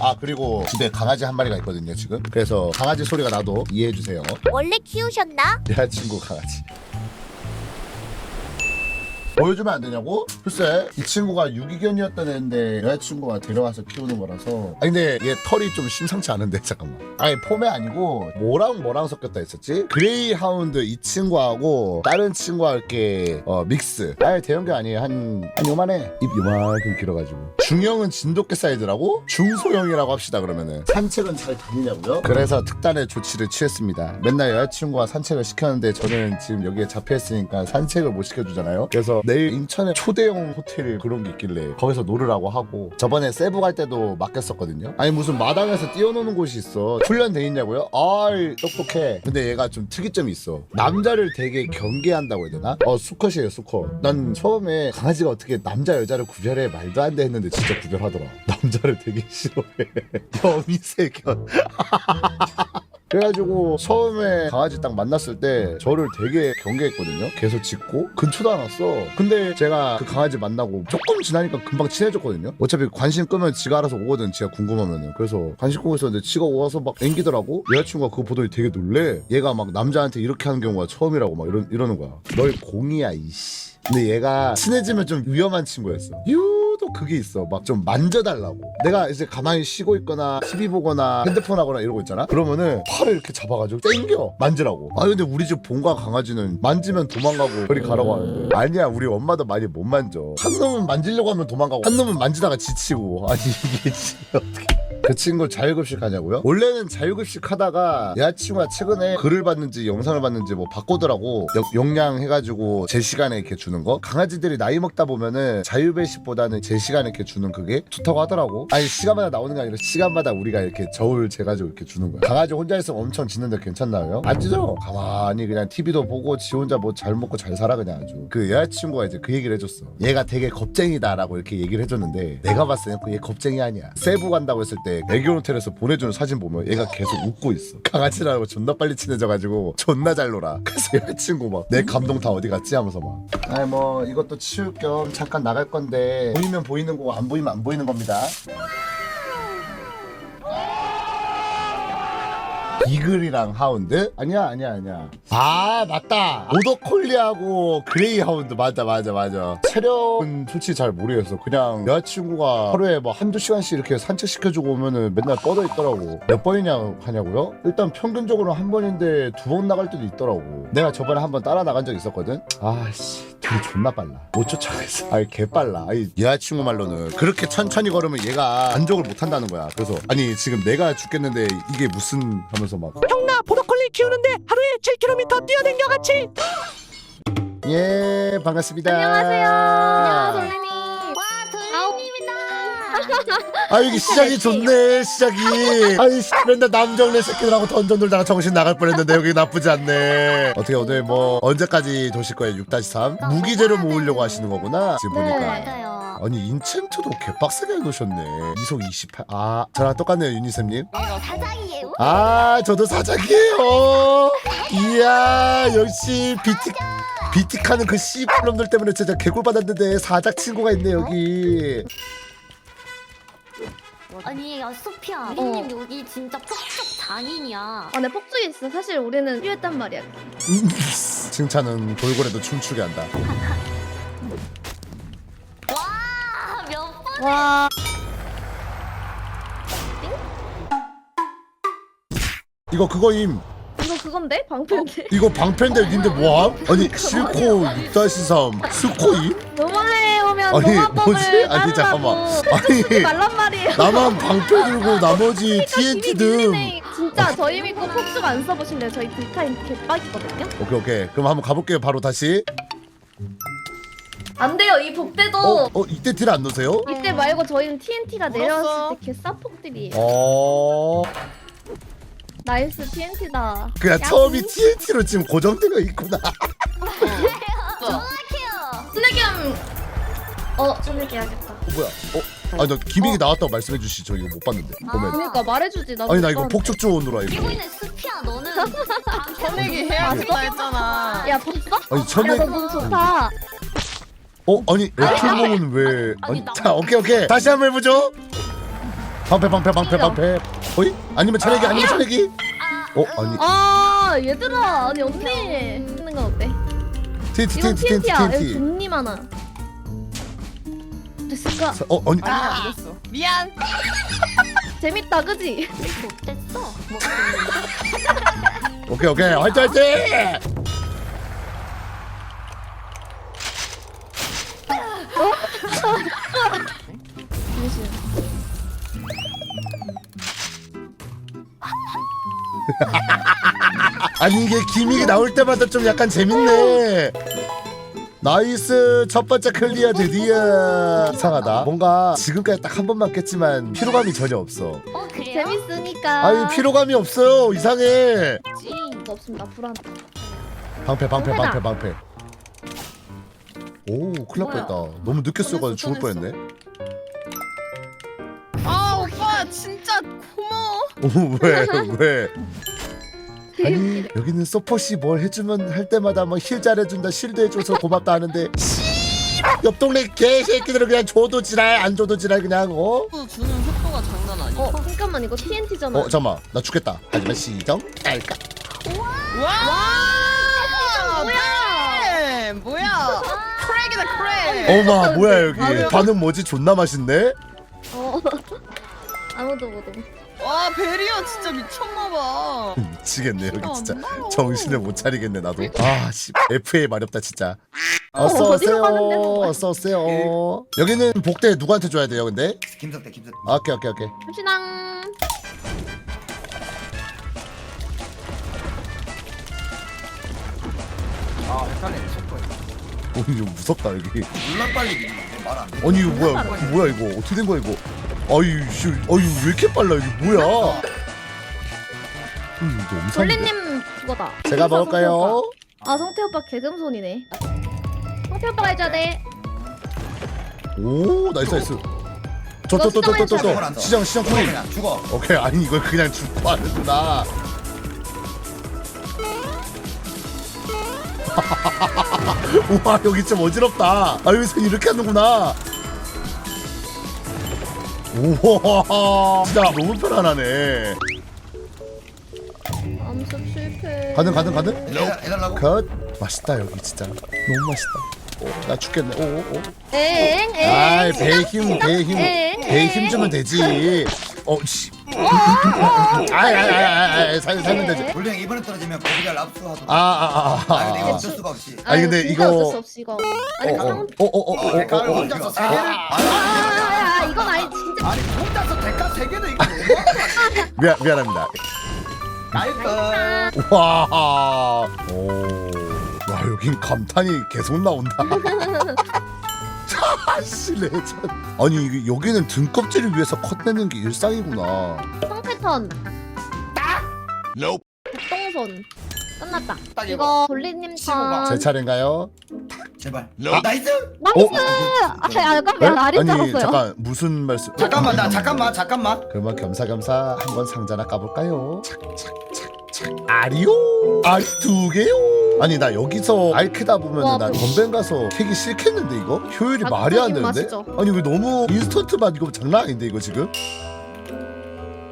아 그리고 집에 강아지 한 마리가 있거든요 지금. 그래서 강아지 소리가 나도 이해해 주세요. 원래 키우셨나? 여자친구 강아지 보여주면 안 되냐고? 글쎄 이 친구가 유기견이었던 애인데 여자친구가 데려와서 키우는 거라서. 아니 근데 얘 털이 좀 심상치 않은데 잠깐만. 아니 폼이 아니고 뭐랑 뭐랑 섞였다 했었지? 그레이 하운드 이 친구하고 다른 친구와 이렇게 어 믹스. 아니 대형견 아니에요. 한, 한 요만해. 입 요만큼 길어가지고. 중형은 진돗개 사이즈라고? 중소형이라고 합시다 그러면은. 산책은 잘 다니냐고요? 그래서 특단의 조치를 취했습니다. 맨날 여자친구와 산책을 시켰는데 저는 지금 여기에 잡혀있으니까 산책을 못 시켜주잖아요. 그래서 내일 인천에 초대형 호텔 그런 게 있길래 거기서 놀으라고 하고 저번에 세부 갈 때도 맡겼었거든요. 아니 무슨 마당에서 뛰어노는 곳이 있어. 훈련돼 있냐고요? 아이 똑똑해. 근데 얘가 좀 특이점이 있어. 남자를 되게 경계한다고 해야 되나? 어 수컷이에요 수컷. 난 처음에 강아지가 어떻게 남자 여자를 구별해? 말도 안 돼 했는데 진짜 구별하더라. 남자를 되게 싫어해. 영이 세견 그래가지고 처음에 강아지 딱 만났을 때 저를 되게 경계했거든요. 계속 짖고 근처도 안 왔어. 근데 제가 그 강아지 만나고 조금 지나니까 금방 친해졌거든요. 어차피 관심 끄면 지가 알아서 오거든. 지가 궁금하면은. 그래서 관심 끄고 있었는데 지가 와서 막 앵기더라고. 여자친구가 그거 보더니 되게 놀래. 얘가 막 남자한테 이렇게 하는 경우가 처음이라고 막 이러, 이러는 거야. 널 공이야 이씨. 근데 얘가 친해지면 좀 위험한 친구였어. 유 독 그게 있어. 막 좀 만져달라고. 내가 이제 가만히 쉬고 있거나 TV 보거나 핸드폰 하거나 이러고 있잖아. 그러면은 팔을 이렇게 잡아가지고 땡겨 만지라고. 아 근데 우리 집 본가 강아지는 만지면 도망가고 저리 가라고 하는데 아니야 우리 엄마도 많이 못 만져. 한 놈은 만지려고 하면 도망가고 한 놈은 만지다가 지치고 아니 이게 진짜 어떻게? 그 친구 자율급식 하냐고요? 원래는 자율급식 하다가 여자친구가 최근에 글을 봤는지 영상을 봤는지 뭐 바꾸더라고. 역- 용량 해가지고 제 시간에 이렇게 주는 거? 강아지들이 나이 먹다 보면은 자율배식보다는 제 시간에 이렇게 주는 그게 좋다고 하더라고. 아니 시간마다 나오는 게 아니라 시간마다 우리가 이렇게 저울 재가지고 이렇게 주는 거야. 강아지 혼자 있으면 엄청 짖는데 괜찮나요? 안 짖어 가만히 그냥 TV도 보고 지 혼자 뭐 잘 먹고 잘 살아 그냥 아주. 그 여자친구가 이제 그 얘기를 해줬어. 얘가 되게 겁쟁이다 라고 이렇게 얘기를 해줬는데 내가 봤을 때얘 겁쟁이 아니야. 세부 간다고 했을 때 애견 호텔에서 보내주는 사진 보면 얘가 계속 웃고 있어. 강아지라고 존나 빨리 친해져가지고 존나 잘 놀아. 그래서 여자친구 막 내 감동 다 어디 갔지 하면서 막. 아니 뭐 이것도 치울 겸 잠깐 나갈 건데 보이면 보이는 거고 안 보이면 안 보이는 겁니다 이글이랑 하운드? 아니야 아니야 아니야. 아 맞다. 오더콜리하고 그레이 하운드. 맞아 맞아 맞아. 체력은 솔직히 잘 모르겠어. 그냥 여자친구가 하루에 뭐 한두 시간씩 이렇게 산책시켜주고 오면은 맨날 뻗어 있더라고. 몇 번이냐 하냐고요? 일단 평균적으로 한 번인데 두 번 나갈 때도 있더라고. 내가 저번에 한 번 따라 나간 적 있었거든? 아씨. 되게 존나 빨라. 못 쫓아가겠어. 아이 개 빨라. 아이 여자친구 말로는 그렇게 천천히 걸으면 얘가 만족을 못 한다는 거야. 그래서 아니 지금 내가 죽겠는데 이게 무슨 하면서 막 형나 보더콜리 키우는데 하루에 7km 뛰어댕겨 같이 예 반갑습니다. 안녕하세요, 돌리님. 와, 돌리님이다. 아 여기 시작이 좋네 시작이. 아니 씨, 맨날 남정네 새끼들하고 던전 돌다가 정신 나갈 뻔했는데 여기 나쁘지 않네. 어떻게 오늘 뭐 언제까지 도실 거예요 6-3? 무기제로 모으려고 하시는 거구나 지금 보니까. 맞아요. 아니 인챈트도 개빡세게 해놓으셨네. 이속 28. 아 저랑 똑같네요 유니쌤님. 어, 사장이에요. 아 저도 사장이에요. 이야 역시 비틱. 비틱하는 그 씨발놈들 때문에 진짜 개꿀 받았는데 사작 친구가 있네 여기. 아니, 야, 소피아. 우리님 여기 진짜 폭죽 장인이야. 아, 근데 폭죽이 있어. 사실 우리는 필요했단 말이야. 칭찬은 돌고래도 춤추게 한다. 와, 몇 번? 와, 이거 그거임. 이거 그건데? 방패인데? 이거 방패인데 님들 뭐함? 아니 실코 6-3 스코임? 노말에 오면 아니, 뭐지? 아니, 잠깐만. 아니 말란 말이에요. 나만 방패 들고 나머지 TNT 등. 진짜 저희 믿고 폭죽 안 써보실래요? 저희 딜타임 개빡이거든요. 오케이 오케이. 그럼 한번 가볼게요 바로 다시. 안 돼요. 이 복대도 어, 어 이때 딜 안 넣으세요? 이때 말고 저희는 TNT가 내려왔을 때 개싸폭들이에요. 어 나이스 TNT다. 그냥 처음이 TNT로 지금 고정되어 있구나. 스네겸 어, 스네겸 해야겠다. 어, 뭐야? 어? 아니 나 기믹이 나왔다고 말씀해 주시 저 이거 못 봤는데. 보면. 그러니까 말해주지. 나도 아니 나 이거 못 폭죽 그리고 알고. 있는 스피아, 너는 전액이 해야겠다 했잖아. 봤는데. 야, 봤어? 아니 야, 천에 너눈 좋다. 어 아니 애플mom은 왜? 아니, 아니, 나- 자 오케이 오케이 다시 한번 해보죠. 방패 방패 방패 방패 어이? 아니면 차례기 아니면 차례기 어 아니 아 얘들아 아니 언니 하는 건 어때? TNT 이건 TNT TNT TNT야 여기 TNT 존니 많아 됐을까? 어 아니 아니야 알겠어. 미안. 재밌다 그지? 못됐어. 뭐 오케이 오케이 화이팅 화이팅 아니 이게 기믹이 나올 때마다 좀 약간 재밌네. 나이스. 첫 번째 클리어 드디어. 이상하다. 뭔가 지금까지 딱 한 번만 깼지만 피로감이 전혀 없어. 어 그래요? 재밌으니까. 아니 피로감이 없어요. 이상해. 이거 없습니다. 불안 방패 방패. 방패 방패 오 큰일 날 뻔했다 너무 늦게 쏘가지고 죽을. 뻔했네. 아 진짜 고마워. 오 왜 왜? 아니 여기는 서폿이 뭘 해주면 할 때마다 막힐 잘해준다 실드 해줘서 고맙다 하는데 씨발 옆 동네 개새끼들은 그냥 줘도 지랄 안 줘도 지랄 그냥 어? 또 주는 속도가 장난 아니야. 어 잠깐만 이거 TNT잖아 어 잠깐만 나 죽겠다 하지만 시정 깔까 와. 뭐야? 뭐야? 크랙이다 크랙. 어마 뭐야 여기 아유. 반응 뭐지 존나 맛있네 어 아무도 못 오. 와 베리어 진짜 미쳤나봐. 미치겠네 여기 진짜 안 정신을 못 차리겠네 나도. 아씨 FA 마렵다 진짜. 어, 어서 어디로 오세요. 정말. 어서 오세요. 여기는 복대 누구한테 줘야 돼요 근데? 김석대 김석대. 아, 오케이 오케이 오케이. 잠시당 아 헷갈리네 속도 어 이거 무섭다 여기. 몰라 빨리 말안 돼. 아니 이거 뭐야? 뭐야 이거? 어떻게 된 거야 이거 아유 씨 아유 왜 이렇게 빨라 이게 뭐야? 음 너무 돌리님 그거다. 제가 먹을까요? 아 성태 오빠 개금손이네. 성태 오빠가 해줘야 돼. 오 나이스 나이스. 저 또 또 또 또 또 시장 시장 죽어 코인 그냥 죽어. 오케이 아니 이걸 그냥 죽고 하는구나. 우와 여기 좀 어지럽다. 아 여기서 이렇게 하는구나 우와. 진짜 너무 편안하네. 암습 실패. 가능 가능 해달- 해달라고? 컷. 맛있다 여기 진짜. 너무 맛있다. 오, 나 죽겠네. 오오 엥 엥. 아이 배힘배힘. 엥, 배힘 엥. 주면 되지. 어씨. 아이 아이 아이 아이 살 살면 되지. 원래 이번에 떨어지면 거기가 랍수하도록 아아아아 아. 근데 이거 어쩔 수가 없이. 아니, 근데 진짜 이거- 어쩔 수 없이 이거. 아니 어, 상 어, 어, 어, 어, 어, 어, 어. 혼자서 세 개를 아, 이건 아니 진짜 아니 혼자서 대가 세 개도 이거 미안 미안합니다. 나이스 와, 오, 야 여긴 감탄이 계속 나온다. 씨 레전. 아니 이게 여기는 등껍질을 위해서 컷 내는 게 일상이구나. 성 패턴 백동손 끝났다 딱 이거. 이거 돌리님 치고 봐. 제턴 차례인가요? 제발 나이스 나이스 어? 아 약간 네? 날이 아니 잠깐 무슨 말씀? 잠깐만 나 잠깐만 잠깐만 그러면 겸사겸사 한번 상자나 까볼까요? 착착착착 아리오 알이 두 개요. 아니 나 여기서 알 크다 보면 와, 나 뭐. 건벤 가서 캐기 싫겠는데 이거 효율이 자극적인 말이 안 되는데? 맛이죠. 아니 이거 너무 인스턴트 맛 이거 장난 아닌데 이거 지금?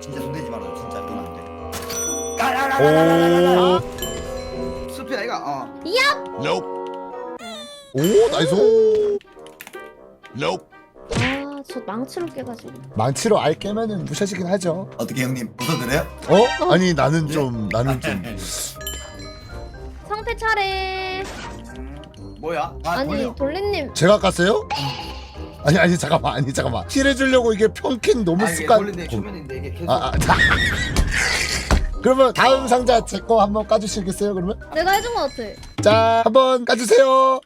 진짜 손대지 마라 진짜 이건 안돼 오. 가라라라라라 수피야 이거 어오 나이스. 아저 망치로 깨가지고. 망치로 알 깨면은 부셔지긴 하죠. 어떻게 형님 웃어드려요? 어? 아니 나는 좀 나는 좀. 성패 차례. 뭐야? 아 아니 돌려. 돌리님. 제가 깠어요? 아니 아니 잠깐만 아니 잠깐만. 힐해주려고 이게 평킹 너무 아 이게 습관. 돌리네 주면인데 이게 계속. 아, 아, 자. 그러면 다음 상자 제 거 한번 까주시겠어요 그러면? 내가 해준 거 같아. 자 한번 까주세요.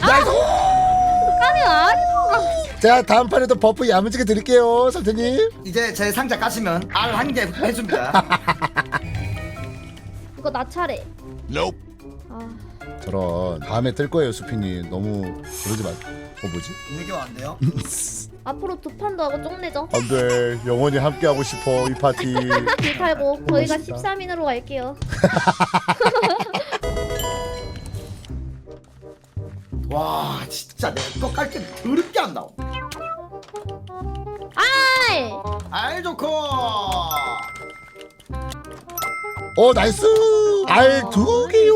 나이스 아니 아니 자 다음 판에도 버프 야무지게 드릴게요 선생님. 이제 제 상자 까시면 알 한 개 해줍니다. 이거 나 차례. 아. 저런 다음에 뜰 거예요 수피님. 너무 그러지 마 어 뭐지? 이게 안 돼요? 앞으로 두 판도 하고 쪽내죠. 안돼. 영원히 함께하고 싶어 이 파티. 길 탈고 저희가 멋있다. 13인으로 갈게요. 와 진짜 내거깔때 더럽게 안 나와. 아이! 알 좋고. 어 나이스! 알 두 개요.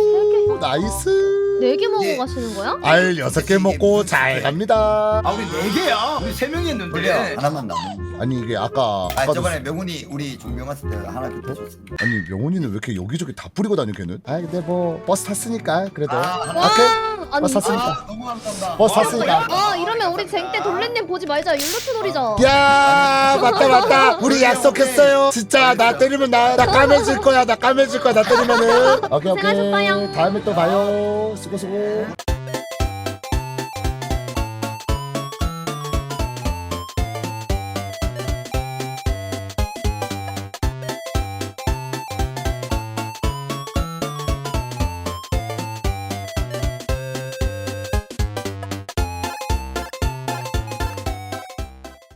나이스 네 개 먹고 예. 가시는 거야? 알 여섯 개 먹고 잘 갑니다 아 우리 네 개야. 우리 세 명이 했는데. 그래요 하나만 남은 아니 이게 아까 아 아까도 저번에 명훈이 우리 종명 왔을 때 하나 줬습니다 아니 명훈이는 왜 이렇게 여기저기 다 뿌리고 다녀 걔는 아 근데 뭐 버스 탔으니까 그래도 아, 오케이 아니 버스 탔으니까 아. 너무 감사합니다. 버스 탔으니까 아 이러면 우리 쟁 때 돌레님 보지 말자. 율로트 놀이자 야 맞다 맞다. 우리 약속했어요. 진짜 나 때리면 나, 나 까매질 거야. 나 까매질 거야. 나 때리면은. 오케이 오케이. 다음에 또 봐요. 수고 수고